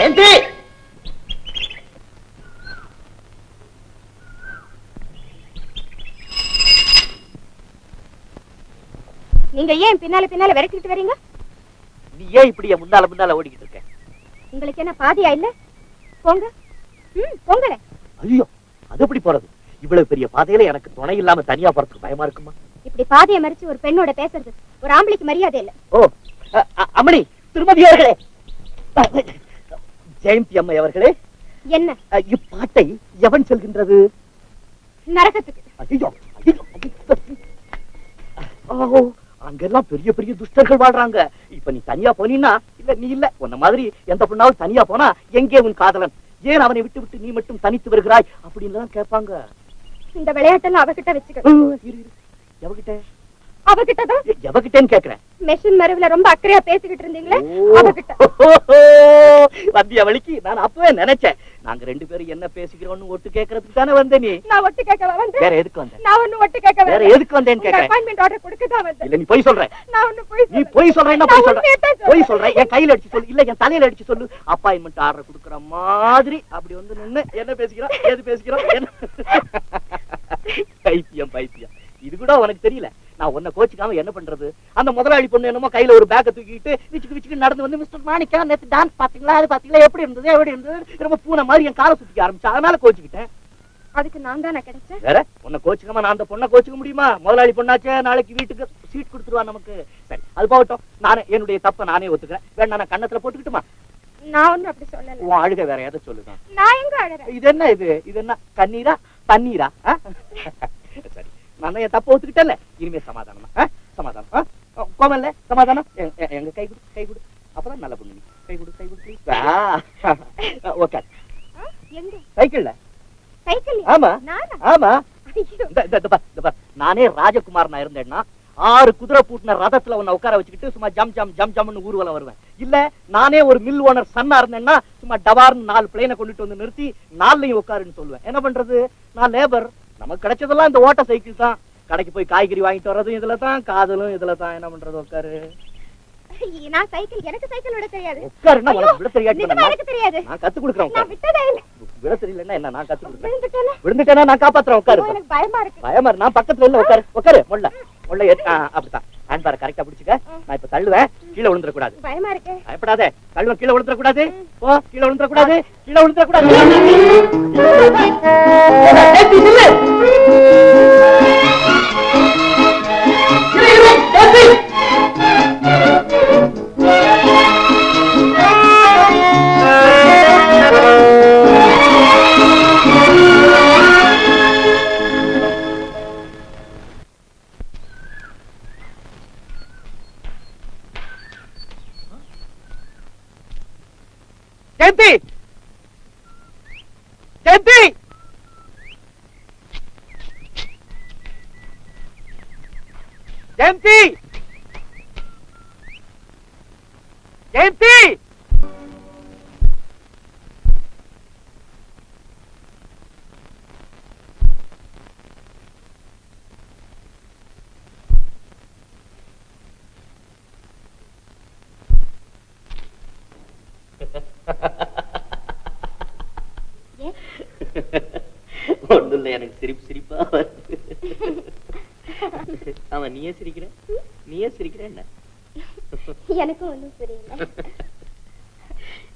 ஜெயந்தி நீங்க ஏன் பின்னால பின்னால விரட்டிட்டு வரீங்க? நீ ஏன் இப்படி முன்னால முன்னால ஓடிக்கிட்டு இருக்க? உங்களுக்கு என்ன பாதியா இல்ல? போங்க. ம் போங்களே. ஐயோ அது எப்படி போறது? இவ்வளவு பெரிய பாதையில எனக்கு துணை இல்லாம தனியா போறதுக்கு பயமா இருக்குமா? இப்படி பாதியை மறிச்சு ஒரு பெண்ணோட பேசுறது ஒரு ஆம்பளைக்கு மரியாதை இல்ல. ஓ அ- அ- திருமதி அவர்களே. ஜெயந்தி அம்மை அவர்களே. என்ன? இப்பாட்டை எவன் சொல்கின்றது? நரகத்துக்கு. அங்கெல்லாம் பெரிய பெரிய துஷ்டர்கள் வாழ்றாங்க. இப்ப நீ தனியா போனீன்னா இல்ல நீ இல்ல. உன்ன மாதிரி எந்த பொண்ணாலும் தனியா போனா எங்கே உன் காதலன்? ஏன் அவனை விட்டு விட்டு நீ மட்டும் தனித்து வருகிறாய்? அப்படின்னு எல்லாம் கேட்பாங்க. இந்த விளையாட்டெல்லாம் அவகிட்ட வச்சுக்க. எவகிட்ட? அவகிட்ட தான் எவகிட்டேன்னு கேக்குறேன் மெஷின் மரவுல ரொம்ப அக்கறையா பேசிக்கிட்டு இருந்தீங்களே அவகிட்ட. வந்திய வழிக்கு நான் அப்பவே நினைச்சேன். நாங்க ரெண்டு பேரும் என்ன பேசிக்கிறோம்னு ஒட்டு கேக்குறதுக்கு தானே வந்த நீ நான் ஒட்டு கேட்க வந்தேன்? வேற எதுக்கு வந்த நான் ஒண்ணு ஒட்டு கேட்க வேற. எதுக்கு வந்தேன்னு கேக்குறேன் அப்பாயின்மெண்ட் ஆர்டர் கொடுக்க தான் வந்தேன். இல்ல நீ பொய் சொல்ற. நான் ஒண்ணு போய் நீ பொய் சொல்றேன்னா பொய் சொல்ற. பொய் சொல்ற. என் கையில அடிச்சு சொல்லு. இல்ல என் தலையில அடிச்சு சொல்லு. அப்பாயின்மெண்ட் ஆர்டர் கொடுக்குற மாதிரி அப்படி வந்து நின்னு என்ன பேசிக்கிறோம்? ஏது பேசிக்கிறோம்? என்ன? பைத்தியம் பைத்தியம். இது கூட உனக்கு தெரியல. நான் உன்னை கோச்சிக்காம என்ன பண்றது? அந்த முதலாளி பொண்ணு என்னமோ கையில ஒரு பேக்கை தூக்கிட்டு விச்சுக்கு விச்சுக்கு நடந்து வந்து மிஸ்டர் மாணிக்கா நேத்து டான்ஸ் பாத்தீங்களா அது பாத்தீங்களா எப்படி இருந்தது? எப்படி இருந்தது? ரொம்ப பூனை மாதிரி என் காலை சுத்திக்க ஆரம்பிச்சா. அதனால கோச்சிக்கிட்டேன். அதுக்கு நான் தானே கிடைச்சேன். வேற? உன்னை கோச்சுக்காம நான் அந்த பொண்ணை கோச்சுக்க முடியுமா? முதலாளி பொண்ணாச்சே நாளைக்கு வீட்டுக்கு சீட் கொடுத்துருவா நமக்கு. சரி அது போகட்டும். நானே என்னுடைய தப்பை நானே ஒத்துக்கிறேன். வேணா நான் கண்ணத்துல போட்டுக்கிட்டுமா? நான் ஒண்ணும் அப்படி சொல்லல. உன் அழுக வேற எதை சொல்லுதான் நான் எங்க அழறேன்? இது என்ன இது? இது என்ன? கண்ணீரா? தண்ணீரா? சரி. நான் என் தப்பை ஒத்துக்கிட்டேன்ல. இனிமே சமாதானமா? சமாதானம்? கோமல்ல சமாதானம்? எங்க கை கொடு கை கொடு. அப்பதான் நல்ல பொண்ணு. கை கொடு கை கொடு. ஓகே சைக்கிள்ல. சைக்கிள் ஆமா. நானா? ஆமா. ராஜகுமார் நான் இருந்தேன்னா ஆறு குதிரை பூட்டின ரதத்துல உன்னை உட்கார வச்சுக்கிட்டு சும்மா ஜம் ஜம் ஜம் ஜம்னு ஊர்வலம் வருவேன். இல்ல நானே ஒரு மில் ஓனர் சன்னா இருந்தேன்னா சும்மா டபார்னு நாலு பிளேனை கொண்டுட்டு வந்து நிறுத்தி நாலுலையும் உட்காருன்னு சொல்லுவேன். என்ன பண்றது? நான் லேபர் நமக்கு கிடைச்சதெல்லாம் இந்த ஓட்ட சைக்கிள் தான். கடைக்கு போய் காய்கறி வாங்கிட்டு வர்றதும் இதுல தான் காதலும் இதுல தான் என்ன பண்றது உட்காரு? நான் சைக்கிள் எனக்கு சைக்கிள் விட தெரியாது. உட்காருன்னா உனக்கு விட தெரியாட்டி நிஜமா எனக்கு தெரியாது. நான் கத்து கொடுக்குறேன் நான் விட்டதே இல்ல. விட தெரியலன்னா என்ன நான் கத்து கொடுக்குறேன். விழுந்துட்டேனா? நான் காப்பாத்துறேன் உட்காரு. எனக்கு பயமா இருக்கு. பயமா நான் பக்கத்துல இல்ல உட்காரு. உட்காரு முள்ள முள்ள அப்படித்தான். ஹேண்ட் பார் கரெக்டா பிடிச்சுக்க. நான் இப்ப தள்ளுவேன். கீழே விழுந்துட கூடாது பயமா இருக்கு. பயப்படாத. தள்ளுவேன் கீழே விழுந்துட கூடாது போ கீழே விழுந்துட கூடாது கீழே விழுந்துட கூடாது ஒண்ணும் இல்ல எனக்கு சிரிப்பு சிரிப்பா வருது. ஆமா நீயே சிரிக்கிற? நீயே சிரிக்கிற என்ன? எனக்கும் ஒண்ணும் புரியல.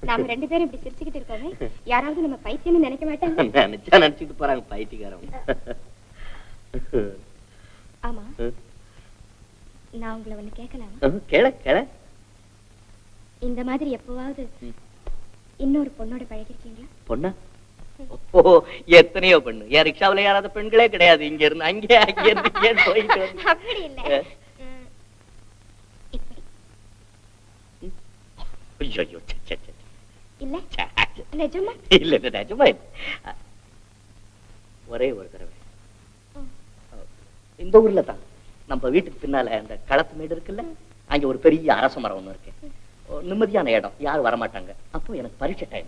நாம ரெண்டு பேரும் இப்படி சிரிச்சுக்கிட்டு இருக்கோமே யாராவது நம்ம பைத்தியம்னு நினைக்க மாட்டாங்க? நினைச்சா நினைச்சிட்டு போறாங்க பைத்தியக்காரன் ஆமா. நான் உங்களை ஒண்ணு கேட்கலாமா கேள கேள. இந்த மாதிரி எப்பவாவது. இன்னொரு பொண்ணோட பழகிருக்கீங்களா? பொண்ணா? ஓ எத்தனையோ பெண்ணு. என் ரிக்ஷாவுல யாராவது பெண்களே கிடையாது. இங்க இருந்து அங்கே அங்கே இருந்து இங்கே போயிட்டு வந்து. அப்படி இல்ல. ஐயோ இல்ல. நிஜமா? இல்ல நிஜமா ஒரே ஒரு தடவை. இந்த ஊர்ல தான். நம்ம வீட்டுக்கு பின்னால அந்த களத்து மேடு இருக்குல்ல? அங்க ஒரு பெரிய அரச மரம் ஒண்ணு இருக்கு. நிம்மதியான இடம். யாரும் வரமாட்டாங்க. அப்போ எனக்கு பரீட்சை டைம்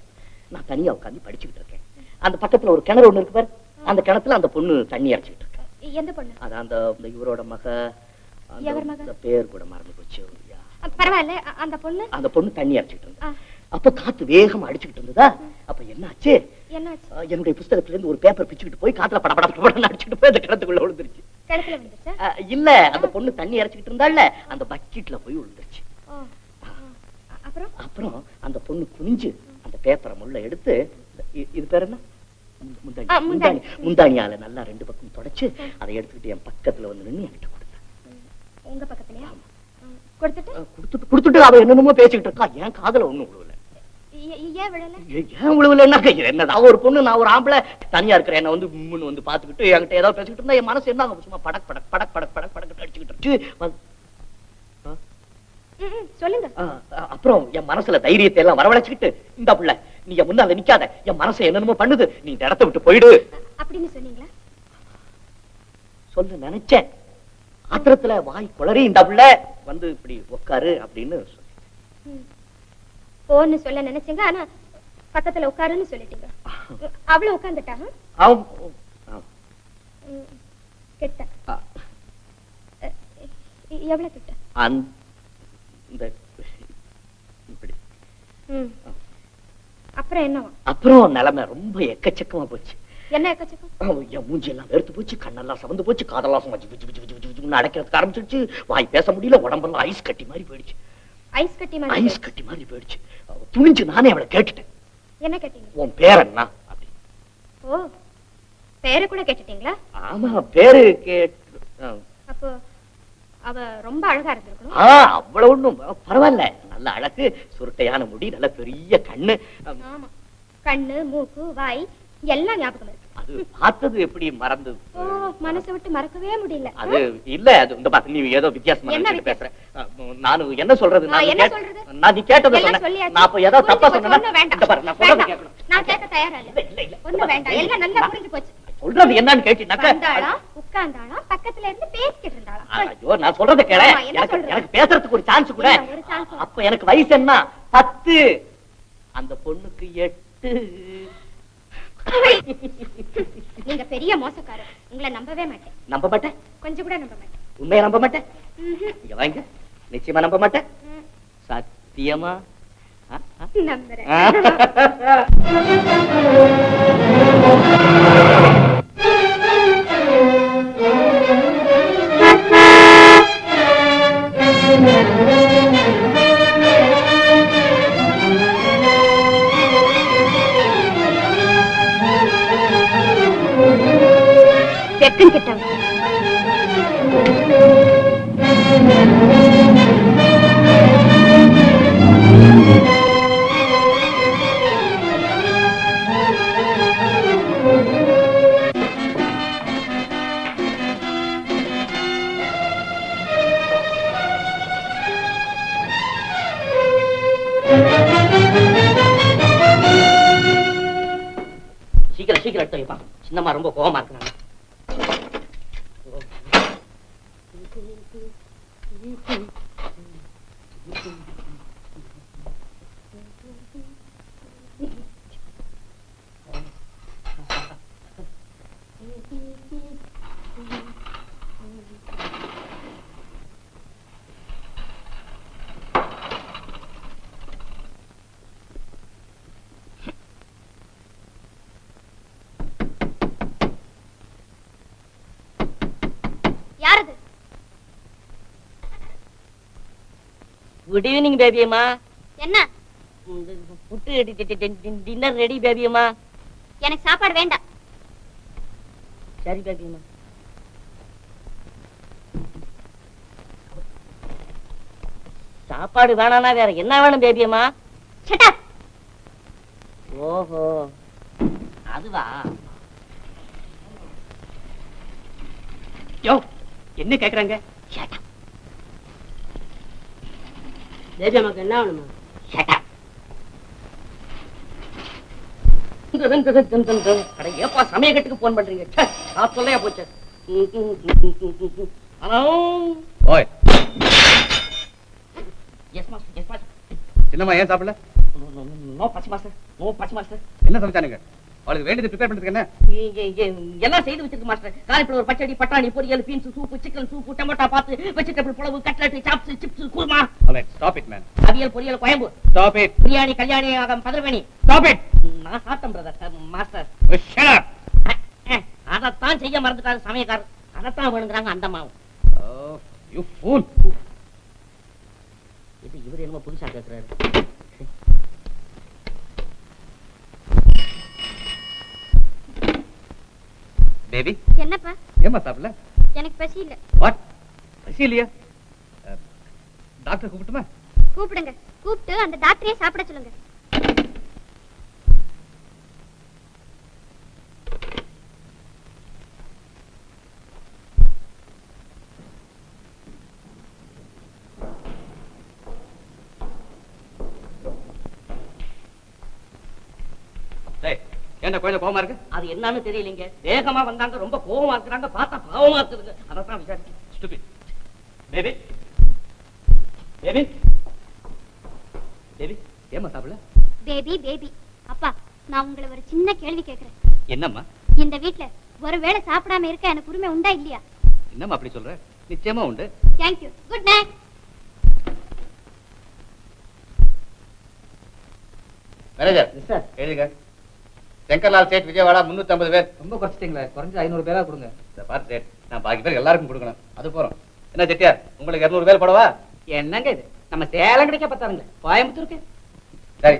நான் தனியா உட்காந்து படிச்சுக்கிட்டு இருக்கேன். அந்த பக்கத்துல ஒரு கிணறு ஒண்ணு இருக்கு பாரு. அந்த கிணத்துல அந்த பொண்ணு தண்ணி அரைச்சிக்கிட்டு இருக்கு. எந்த பொண்ணு? அதான் அந்த இவரோட மக அந்த- பேர் கூட மறந்து போச்சு. பரவாயில்ல. அந்த பொண்ணு? அந்த பொண்ணு தண்ணி அரைச்சிட்டு இருந்தா. அப்ப காத்து வேகமா அடிச்சுக்கிட்டு இருந்ததா? அப்ப என்னாச்சு? என்னுடைய புஸ்தகத்துல இருந்து ஒரு பேப்பர் பிச்சுக்கிட்டு போய் காத்துல பட பட படன்னு அடிச்சுக்கிட்டு போய் அந்த கிணத்துக்குள்ள விழுந்துருச்சு. இல்ல. அந்த பொண்ணு தண்ணி இறைச்சிக்கிட்டு இருந்தால அந்த பக்கெட்ல போய் விழுந்துருச்சு. அப்புறம் அப்புறம் அந்த பொண்ணு குனிஞ்சு அந்த பேப்பரை முள்ள எடுத்து இது பேர் என்ன முந்த- முந்தாணி முந்தாணியால நல்லா ரெண்டு பக்கம் தொடச்சு அதை எடுத்துக்கிட்டு என் பக்கத்துல வந்து நின்னு என்கிட்ட கொடுத்தேன் உங்க பக்கத்துலயா. கொடுத்துட்டு கொடுத்துட்டு அவ என்னென்னமோ பேசிக்கிட்டு இருக்கா என் காதுல ஒண்ணும் விழுவல ஏன் விழல ஏ- ஏன் விழுவலன்னா என்னதான் ஒரு பொண்ணு நான் ஒரு ஆம்பளை தனியா இருக்கிறேன் என்ன வந்து உம்முன்னு வந்து பாத்துக்கிட்டு என்கிட்ட ஏதாவது பேசிக்கிட்டு இருந்தா என் மனசு என்ன? சும்மா படக் படக் படக் படக் படக் படக் அடிச்சுக்கிட்டு இருந்துச்சு வந்து- ம், ம், சொல்லுங்க. அப்புறம் என் மனசுல தைரியத்தை எல்லாம் வரவழைச்சுக்கிட்டு இந்த புள்ள நீ என் முன்னால நிக்காத என் மனசை என்னென்னமோ பண்ணுது நீ இந்த இடத்த விட்டு போயிடு. அப்படின்னு சொன்னீங்களா? சொல்ல நினைச்சேன். ஆத்திரத்துல வாய் குளறி இந்த புள்ள வந்து இப்படி உட்காரு அப்படின்னு. போன்னு சொல்ல நினைச்சீங்க ஆனா பக்கத்துல உட்காருன்னு சொல்லிட்டீங்க. அவன் ஆ, கிட்ட எவ்வளவு கிட்ட? இந்த இப்படி. ம். அப்புறம் என்னவா? அப்புறம் நிலைமை ரொம்ப எக்கச்சக்கமா போச்சு. என்ன எக்கச்சக்கம்? அவன் என் மூஞ்சி எல்லாம் வெறுத்து போச்சு கண்ணெல்லாம் சவந்து போச்சு காதெல்லாம் அடைக்கிறதுக்கு ஆரம்பிச்சிருச்சு. வாய் பேச முடியல உடம்பெல்லாம் ஐஸ் கட்டி மாதிரி போயிடுச்சு. ஐஸ் கட்டி மாதிரி ஐஸ் கட்டி மாதிரி போயிடுச்சு. துணிஞ்சு நானே அவளை கேட்டுட்டேன். என்ன கேட்டீங்க? உன் பேர் என்ன? அப்படி ஓ பேரை கூட கேட்டுட்டீங்களா? ஆமா பேரு கேட்டு அவ ரொம்ப அழகா இருந்திருக்கணும். ஆ அவ்வளவு ஒண்ணும். பரவாயில்ல. நல்ல அழகு சுருட்டையான முடி நல்ல பெரிய கண்ணு. ஆம், ஆமா. கண்ணு மூக்கு வாய் எல்லாம் ஞாபகம் இருக்கு. அது பார்த்தது எப்படி மறந்து ஓ மனசை விட்டு மறக்கவே முடியல. அது இல்ல அது இந்த பாத்து நீ ஏதோ வித்தியாசமா பேசுற. நானு என்ன சொல்றது? நான் என்ன கேட்ட- சொல்றது? நான் நீ கேட்டதை சொன்னேன். நான் அப்ப ஏதோ தப்பா வேண்டாம். இந்த பாரு நான் சொல்றது வேண்டாம். கேட்கணும் நான் கேட்க தயாரா இல்ல? இல்ல, இல்ல, இல்ல. ஒண்ணும் வேண்டாம். எல்லாம் நல்லா புரிஞ்சு போச்சு. சொல்றது என்னன்னு கேட்டீங்கன்னாக்கா வந்தாளா? ஐயோ நான் சொல்றத கேள. எனக்கு? எனக்கு பேசுறதுக்கு ஒரு சான்ஸ் கூட? அப்ப எனக்கு வயசு என்ன? பத்து. அந்த பொண்ணுக்கு எட்டு. நீங்க பெரிய மோசக்காரர். உங்களை நம்பவே மாட்டேன். நம்ப மாட்டேன்? கொஞ்சம் கூட நம்ப மாட்டேன். உண்மையை நம்ப மாட்டேன். இங்க வாங்க. நிச்சயமா நம்ப மாட்டேன். சத்தியமா. நம்புறேன். வெக்கம் கிட்டவன் சீக்கிரம் சீக்கிரம் எடுத்து வைப்பான் சின்னம்மா ரொம்ப கோபமா இருக்கிறாங்க. குட் ஈவினிங் பேபி அம்மா. என்ன? புட்டு டின்னர் ரெடி பேபி அம்மா. எனக்கு சாப்பாடு வேண்டாம். சரி பேபி அம்மா. சாப்பாடு வேணாம்னா வேற என்ன வேணும் பேபி அம்மா? ஷட் அப் ஓஹோ. அதுவா? யோ என்ன கேக்குறாங்க? பேபி அம்மாக்கு என்ன அட ஏப்பா சமயக்கட்டுக்கு போன் பண்றீங்க நான் சொல்லையா போச்சு சின்னம்மா ஏன் சாப்பிடல நோ பசி மாஸ்டர் நோ பசி மாஸ்டர் என்ன சமைச்சானுங்க அவளுக்கு வேண்டியது ப்ரிப்பேர் பண்றதுக்கு என்ன? எல்லாம் செய்து வச்சிருக்கு மாஸ்டர்? காலிஃபிளவர் பச்சடி பட்டாணி பொரியல் beans soup chicken soup tomato பாத்து vegetable pulao cutlet chops chips kurma. Alright stop it man avial பொரியல் குழம்பு. ஸ்டாப் இட் பிரியாணி கல்யாணி ஆகம் பதிரவேணி. ஸ்டாப் இட் நான் சாப்பிட்டேன் பிரதர் மாஸ்டர் ஷட் அப் அதைத்தான் செய்ய மறந்துட்டாரு சமயக்காரர். அதைத்தான் வேணுங்கிறாங்க அந்த மாவு ஓ யூ ஃபூல் இது இவர் என்னமோ புதுசா கேட்கிறாரு பேபி என்னப்பா? ஏமா சாப்பிடல? எனக்கு பசி இல்ல. வாட் பசி இல்லையா? டாக்டர் கூப்பிட்டுமா? கூப்பிடுங்க. கூப்பிட்டு அந்த டாக்டரையே சாப்பிட சொல்லுங்க. ஏன்டா குழந்தை கோவமா இருக்கு? அது என்னன்னு தெரியலீங்க. வேகமா வந்தாங்க ரொம்ப கோவமா இருக்கிறாங்க பார்த்தா பாவமா இருக்குதுங்க. அதைத்தான் விசாரிச்சு ஸ்டூபிட் பேபி பேபி பேபி ஏமா சாப்பிடல? பேபி பேபி அப்பா நான் உங்களை ஒரு சின்ன கேள்வி கேக்குறேன். என்னம்மா? இந்த வீட்ல ஒருவேளை சாப்பிடாம இருக்க எனக்கு உரிமை உண்டா இல்லையா? என்னம்மா அப்படி சொல்ற? நிச்சயமா உண்டு. Thank you good night manager sir எழுதுங்க. சங்கர்லால் சேட் விஜயவாடா முன்னூத்தி ஐம்பது பேர். ரொம்ப குறைச்சிட்டீங்களே குறைஞ்சு ஐநூறு பேரா கொடுங்க. இந்த பாரு சேட். நான் பாக்கி பேர் எல்லாருக்கும் கொடுக்கணும். அது போறோம். என்ன செட்டியார் உங்களுக்கு இருநூறு பேர் போடவா? என்னங்க இது? நம்ம சேலம் கிடைக்க பார்த்தாருங்க கோயம்புத்தூருக்கு? சரி.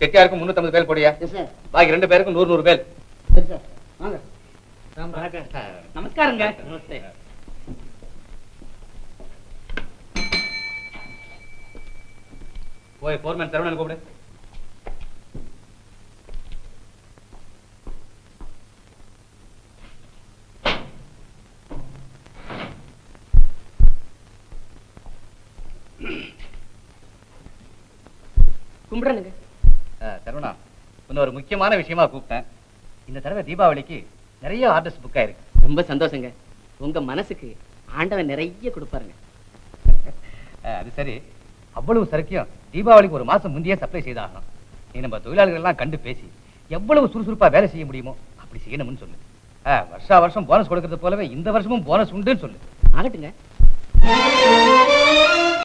செட்டியாருக்கும் முன்னூத்தி ஐம்பது பேர் போடியா சார். பாக்கி ரெண்டு பேருக்கும் நூறு நூறு பேர். சரி சார். வாங்க. நமஸ்காரங்க. நமஸ்தே. போய் போர்மேன் சரவணன் கூப்பிடு. கும்பிடணுங்க ஆ, சரவணா இன்னும் ஒரு முக்கியமான விஷயமா கூப்பிட்டேன். இந்த தடவை தீபாவளிக்கு நிறைய ஆர்டர்ஸ் புக் ஆயிருக்கு. ரொம்ப சந்தோஷங்க. உங்க மனசுக்கு ஆண்டவன் நிறைய கொடுப்பாருங்க. அது சரி. அவ்வளவு சரக்கையும் தீபாவளிக்கு ஒரு மாசம் முந்தையே சப்ளை செய்தாகணும். நீ நம்ம தொழிலாளர்கள் எல்லாம் கண்டு பேசி எவ்வளவு சுறுசுறுப்பா வேலை செய்ய முடியுமோ அப்படி செய்யணும்னு சொல்லு. ஆ, வருஷா வருஷம் போனஸ் கொடுக்கறது போலவே இந்த வருஷமும் போனஸ் உண்டுன்னு சொல்லு. ஆகட்டுங்க.